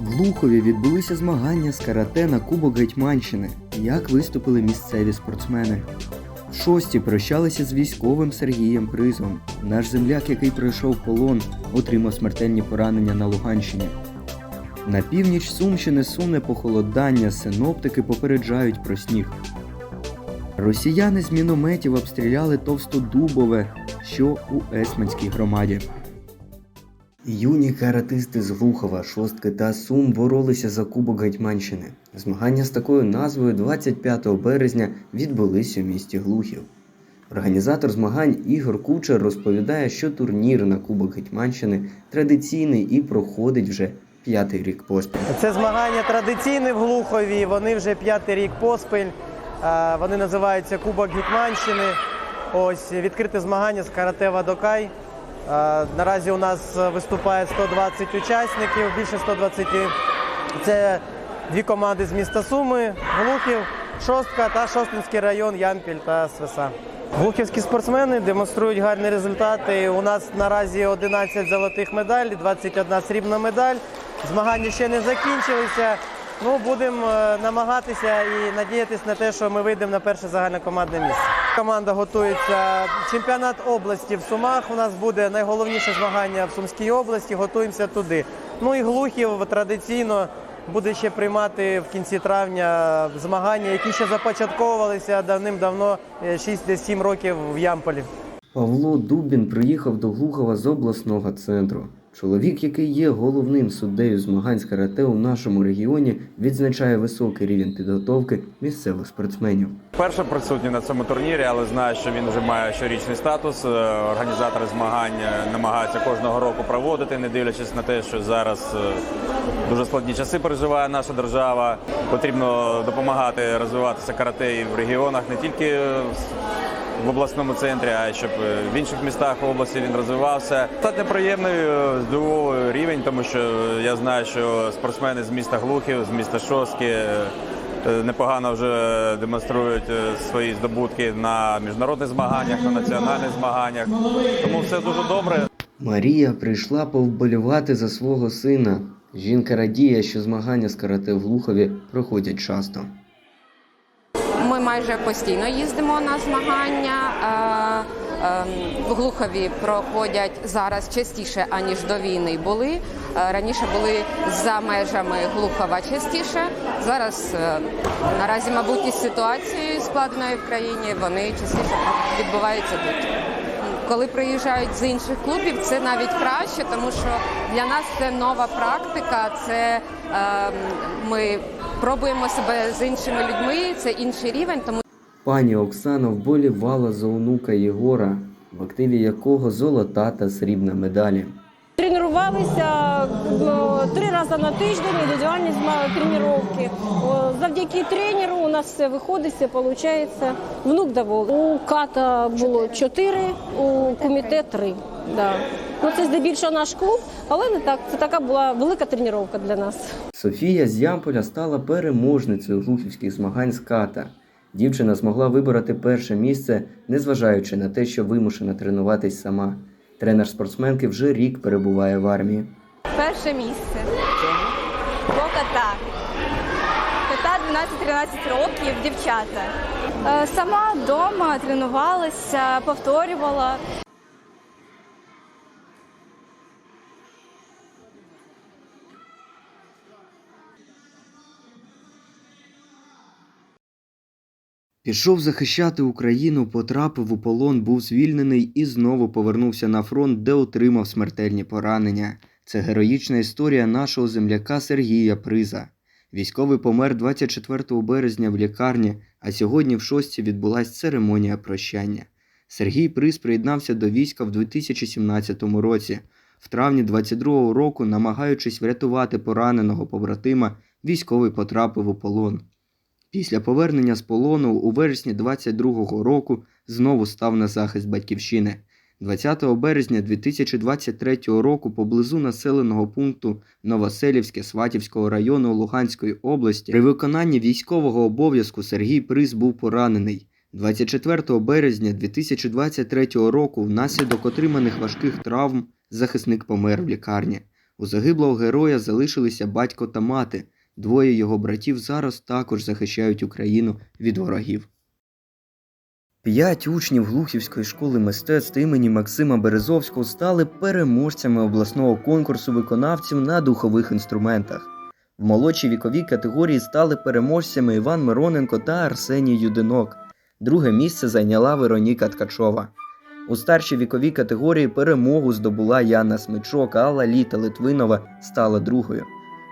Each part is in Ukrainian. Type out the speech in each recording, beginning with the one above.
В Лухові відбулися змагання з карате на Кубок Гетьманщини. Як виступили місцеві спортсмени? В шості прощалися з військовим Сергієм Призом. Наш земляк, який пройшов полон, отримав смертельні поранення на Луганщині. На північ Сумщини суне похолодання, синоптики попереджають про сніг. Росіяни з мінометів обстріляли Товстодубове, що у Есманській громаді. Юні каратисти з Глухова, Шостки та Сум боролися за Кубок Гетьманщини. Змагання з такою назвою 25 березня відбулись у місті Глухів. Організатор змагань Ігор Кучер розповідає, що турнір на Кубок Гетьманщини традиційний і проходить вже п'ятий рік поспіль. Це змагання традиційне в Глухові. Вони вже п'ятий рік поспіль. Вони називаються Кубок Гетьманщини. Ось відкрите змагання з карате Вадокай. Е, Наразі у нас виступає 120 учасників, більше 120. Це дві команди з міста Суми, Глухів, Шостка та Шостинський район, Ямпіль та Свиса. Глухівські спортсмени демонструють гарні результати. У нас наразі 11 золотих медалей, 21 срібна медаль. Змагання ще не закінчилися. Ну, будемо е, намагатися і надіятися на те, що ми вийдемо на перше загальнокомандне місце. Команда готується. Чемпіонат області в Сумах. У нас буде найголовніше змагання в Сумській області. Готуємося туди. Ну і Глухів традиційно буде ще приймати в кінці травня змагання, які ще започатковувалися давним-давно е, 6-7 років в Ямполі. Павло Дубін приїхав до Глухова з обласного центру. Чоловік, який є головним суддею змагань з карате у нашому регіоні, відзначає високий рівень підготовки місцевих спортсменів. Перше присутній на цьому турнірі, але знаю, що він вже має щорічний статус. Е, Організатори змагань е, намагаються кожного року проводити, не дивлячись на те, що зараз е, дуже складні часи переживає наша держава. Потрібно допомагати розвиватися карате і в регіонах, не тільки в обласному центрі, а щоб е, в інших містах області він розвивався. Достатньо приємний е, здивовий рівень, тому що е, я знаю, що спортсмени з міста Глухів, з міста Шостки е, непогано вже демонструють свої здобутки на міжнародних змаганнях, на національних змаганнях. Тому все дуже добре. Марія прийшла повболівати за свого сина. Жінка радіє, що змагання з карате в Глухові проходять часто. Майже постійно їздимо на змагання. Е, ем, В Глухові проходять зараз частіше, аніж до війни були. Е, Раніше були за межами Глухова частіше. Зараз е, наразі, мабуть, із ситуацією складною в країні вони частіше відбуваються тут. Коли приїжджають з інших клубів, це навіть краще, тому що для нас це нова практика. Це е, ми пробуємо себе з іншими людьми. Це інший рівень. Тому Пані Оксана вболівала за онука Єгора, в активі якого золота та срібна медалі. Тренувалися ну, три рази на тиждень, індивідуальні тренування. Завдяки тренеру у нас все виходить, все виходить. Внук доволі. У ката було чотири, у куміте три. Да. Ну, це здебільшого наш клуб, але не так. Це така була велика тренування для нас. Софія з Ямполя стала переможницею глухівських змагань з ката. Дівчина змогла вибороти перше місце, незважаючи на те, що вимушена тренуватись сама. Тренер спортсменки вже рік перебуває в армії. Перше місце. По кота. Кота 12-13 років, дівчата. Е, Сама вдома тренувалася, повторювала. Пішов захищати Україну, потрапив у полон, був звільнений і знову повернувся на фронт, де отримав смертельні поранення. Це героїчна історія нашого земляка Сергія Приза. Військовий помер 24 березня в лікарні, а сьогодні в шостці відбулася церемонія прощання. Сергій Приз приєднався до війська в 2017 році. В травні 22-го року, намагаючись врятувати пораненого побратима, військовий потрапив у полон. Після повернення з полону у вересні 22-го року знову став на захист батьківщини. 20 березня 2023 року поблизу населеного пункту Новоселівське Сватівського району Луганської області при виконанні військового обов'язку Сергій Приз був поранений. 24 березня 2023 року внаслідок отриманих важких травм захисник помер в лікарні. У загиблого героя залишилися батько та мати. Двоє його братів зараз також захищають Україну від ворогів. П'ять учнів Глухівської школи мистецтв імені Максима Березовського стали переможцями обласного конкурсу виконавців на духових інструментах. В молодшій віковій категорії стали переможцями Іван Мироненко та Арсеній Юдинок. Друге місце зайняла Вероніка Ткачова. У старшій віковій категорії перемогу здобула Яна Смичок, а Лаліта Литвинова стала другою.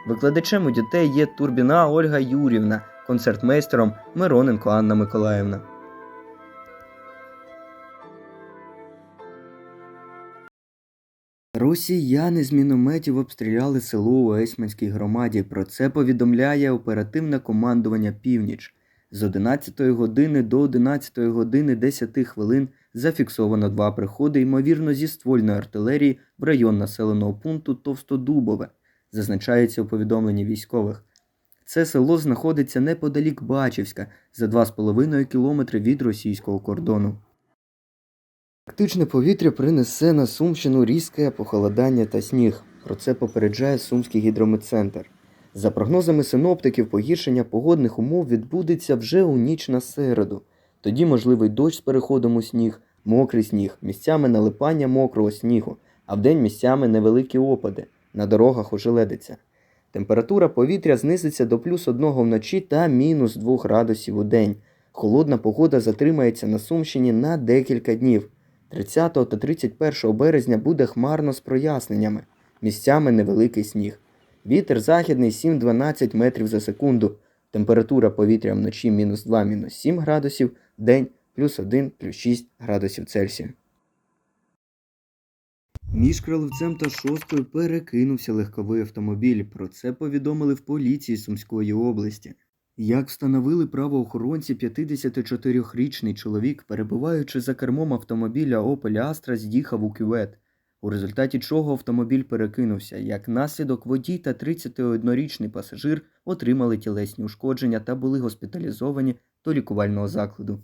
Викладачем у дітей є Турбіна Ольга Юрівна, концертмейстером Мироненко Анна Миколаївна. Росіяни з мінометів обстріляли село у Есьманській громаді. Про це повідомляє оперативне командування Північ. З 11 години до 11 години 10 хвилин зафіксовано два приходи, ймовірно, зі ствольної артилерії в район населеного пункту Товстодубове, зазначається у повідомленні військових. Це село знаходиться неподалік Бачівська, за 2,5 кілометри від російського кордону. Арктичне повітря принесе на Сумщину різке похолодання та сніг. Про це попереджає Сумський гідрометцентр. За прогнозами синоптиків, погіршення погодних умов відбудеться вже у ніч на середу. Тоді можливий дощ з переходом у сніг, мокрий сніг, місцями налипання мокрого снігу, а вдень місцями невеликі опади. На дорогах ожеледиться. Температура повітря знизиться до плюс 1 вночі та мінус 2 градусів у день. Холодна погода затримається на Сумщині на декілька днів. 30 та 31 березня буде хмарно з проясненнями, місцями невеликий сніг. Вітер західний 7-12 метрів за секунду. Температура повітря вночі мінус 2 мінус 7 градусів, день плюс 1 плюс 6 градусів Цельсія. Між Кролевцем та Шосткою перекинувся легковий автомобіль. Про це повідомили в поліції Сумської області. Як встановили правоохоронці, 54-річний чоловік, перебуваючи за кермом автомобіля Opel Astra, з'їхав у кювет, у результаті чого автомобіль перекинувся. Як наслідок, водій та 31-річний пасажир отримали тілесні ушкодження та були госпіталізовані до лікувального закладу.